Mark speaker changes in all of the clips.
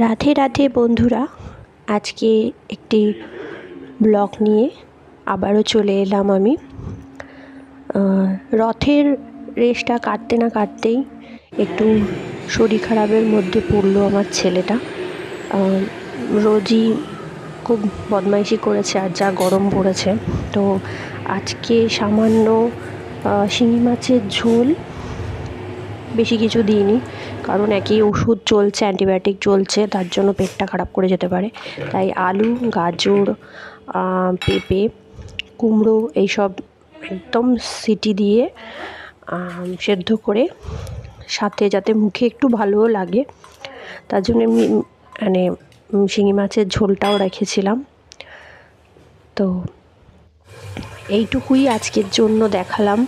Speaker 1: রাধে রাধে বন্ধুরা আজকে একটি ব্লগ নিয়ে আবারও চলে এলাম আমি। রথের রেসটা কাটতে না কাটতেই একটু শরীর খারাপের মধ্যে পড়ল আমার ছেলেটা। রোজই খুব বদমাইশি করেছে আর যা গরম পড়েছে। তো আজকে সামান্য শিঙি মাছের ঝোল বেশি কিছু দিইনি, কারণ একই ওষুধ চলছে, অ্যান্টিবায়োটিক চলছে, তার জন্য পেটটা খারাপ করে যেতে পারে। তাই আলু, গাজর পেঁপে কুমড়ো এইসব একদম সিটি দিয়ে সেদ্ধ করে, সাথে যাতে মুখে একটু ভালোও লাগে। তার জন্য এমনি মানে শিঙি মাছের ঝোলটাও রেখেছিলাম। তো এইটুকুই আজকের জন্য দেখালাম।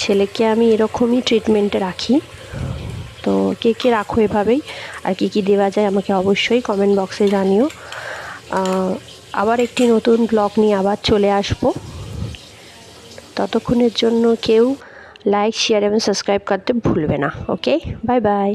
Speaker 1: ছেলেকে আমি এরকমই ট্রিটমেন্টে রাখি। তো কে কে রাখো এভাবেই, আর কী কী দেওয়া যায় আমাকে অবশ্যই কমেন্ট বক্সে জানিও। আবার একটি নতুন ব্লগ নিয়ে আবার চলে আসব। ততক্ষণের জন্য কেউ লাইক শেয়ার এবং সাবস্ক্রাইব করতে ভুলবে না ওকে বাই বাই